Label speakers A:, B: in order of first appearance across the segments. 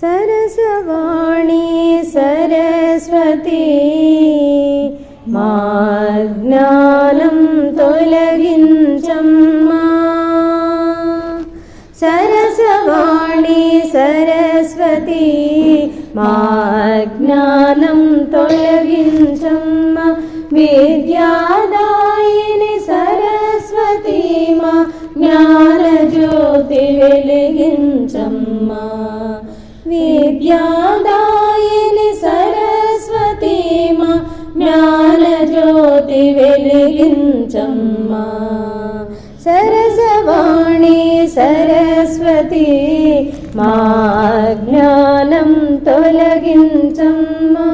A: సరసవాణి సరస్వతి. మా జ్ఞానం తొలగించమ్మా. సరసవాణి సరస్వతి మా జ్ఞానం తొలగించమ్మ. విద్యాదాయిని సరస్వతి మా జ్ఞాన జ్యోతి వెలిగించమ్మా. విద్యాదాయని సరస్వతి మా జ్ఞాన జ్యోతి వెలిగించమ్మా. సరసవాణి సరస్వతి మా జ్ఞానం తొలగించమ్మా.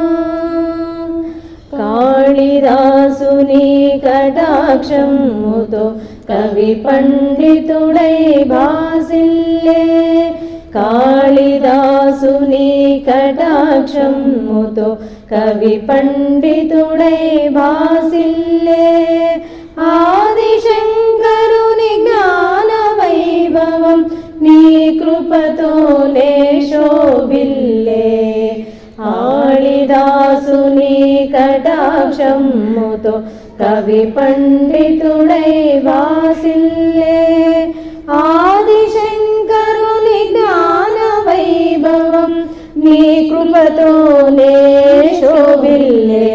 A: కాళిదాసుని కటాక్షముతో కవి పండితుడై భాసిల్లే కాళిదాసుని కటాక్షముతో కవి పండితుడై భాసిల్లే ఆదిశంకరుని జ్ఞాన వైభవం నీ కృపతోనే శోభిల్లే. ఆళిదాసుని కటాక్షముతో కవి పండితుడై వాసిల్లే నీ కృపతోనే శోభిల్లే.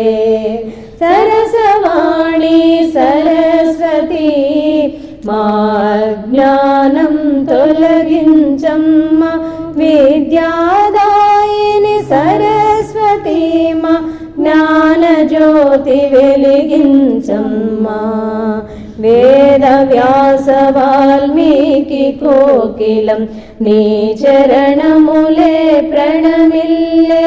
A: సరసవాణి సరస్వతి మా జ్ఞానం తొలగించమ్మ. విద్యాదాయిని సరస్వతి మా జ్ఞానజ్యోతి వెలిగించమ్మా. వేద వ్యాస వాల్మీకి కోకిలం నీ చరణములే ప్రణమిల్లే.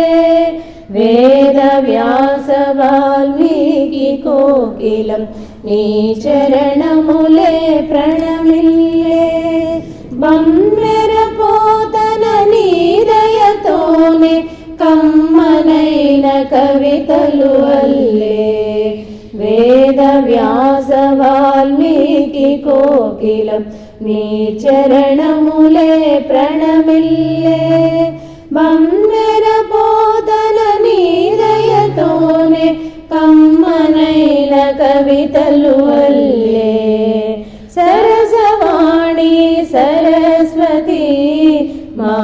A: వేద వ్యాస వాల్మీకి కోకిలం నీ చరణములే ప్రణమిల్లే. బమ్మెర పోతన నీదయతోనే కమ్మనైన కవితలు అల్లే. వాల్మీకి కోకిలం నీ చరణములే ప్రణమిల్లే. బమ్మెర పోతన నీదయతోనే కమ్మనైన కవితలు అల్లే సరసవాణి సరస్వతి మా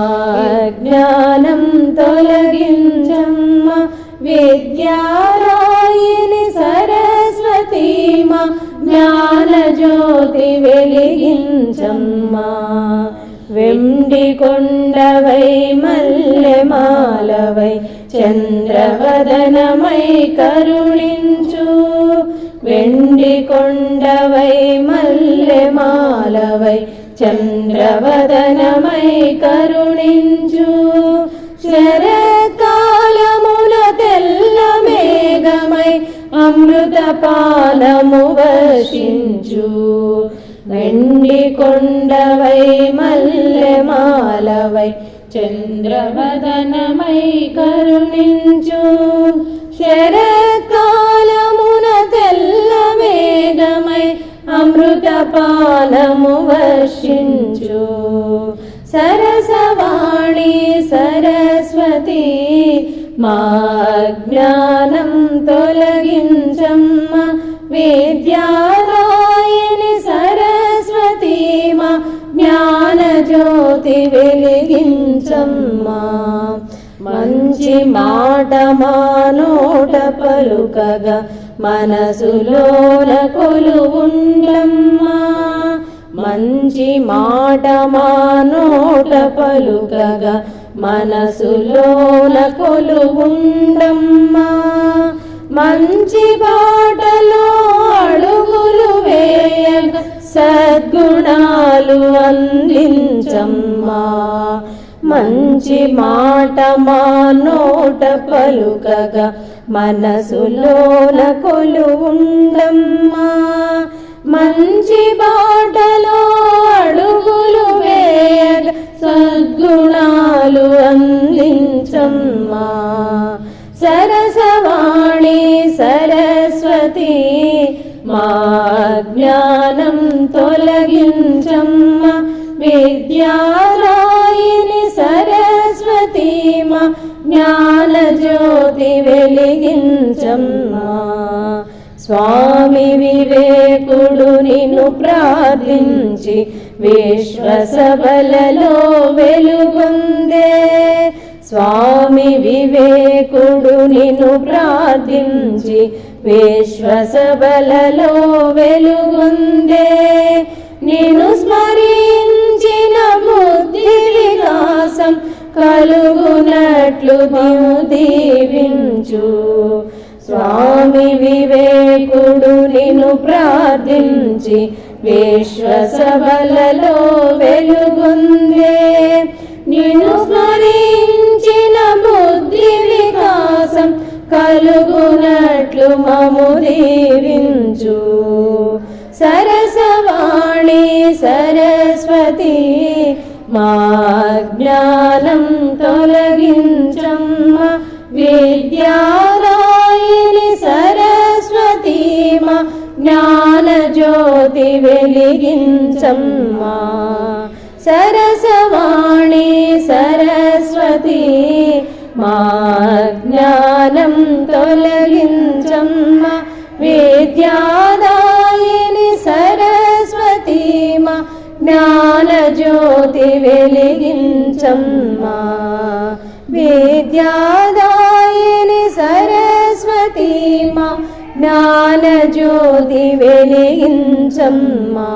A: జ్ఞానం తొలగించమ్మ. విద్యారాయిని సరస్వతి మా జ్ఞాన జ్యోతి వెలిగించమ్మా. వెండి కొండవై మల్లెమాలవై చంద్రవదనమై కరుణించు. వెండి కొండవై మల్లెమాలవై చంద్రవదనమై కరుణించు. శరకాలముల అమృత పానము వర్షించు. వెండి కొండవై మల్లెమాలవై చంద్రవదనమై కరుణించు. శరకాలమున తెల్ల మేఘమై అమృత పానము వర్షించు. సరసవాణి సరస్వతి మా జ్ఞానజ్యోతి వెలిగించమ్మా. మంచి మాట మానోట పలుకగా మనసులోన కొలువుండమ్మా. మంచి మాట మానోట పలుకగా మనసులోన కొలువుండమ్మా. మంచి బాటలో అందించమ్మా మంచి మాట మా నోట పలుకగా మనసులోన కొలువుండమ్మా. మంచి బాటలో అడుగులు వేయగ సద్గుణాలు అందించమ్మా. సరసవాణి సరస్వతి మా జ్ఞానం తొలగించమ్మా. విద్యారాయిని సరస్వతి మా జ్ఞాన జ్యోతి వెలిగించమ్మా. స్వామి వివేకుడు నిన్ను ప్రార్థించి విశ్వసబలలో వెలుగుందే. స్వామి వివేకుడు నిన్ను ప్రార్థించి విశ్వసబలలో వెలుగుందే. నిన్ను స్మరించి కలుగునట్లు నీవు దీవించు. స్వామి వివేకుడు నిన్ను ప్రార్థించి విశ్వసబలలో వెలుగుందే. నిన్ను స్మరించిన బుద్ధి వికాసం కలుగునట్లు మము దీవించు. సరసవాణి సరస్వతి మా జ్ఞానం తొలగించమ్మ విద్యారాయణి సరస్వతి మా జ్ఞాన జ్యోతి వెలిగించమ్మా. సరసవాణి సరస్వతి మా జ్ఞానం తొలగించమ్మ విద్యా జ్ఞానజ్యోతి వెలిగించమ్మా. విద్యాదాయిని సరస్వతి మా జ్ఞానజ్యోతి వెలిగించమ్మా.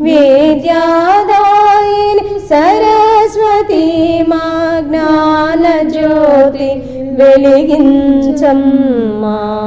A: విద్యాదాయిని సరస్వతి మా జ్ఞానజ్యోతి వెలిగించమ్మా.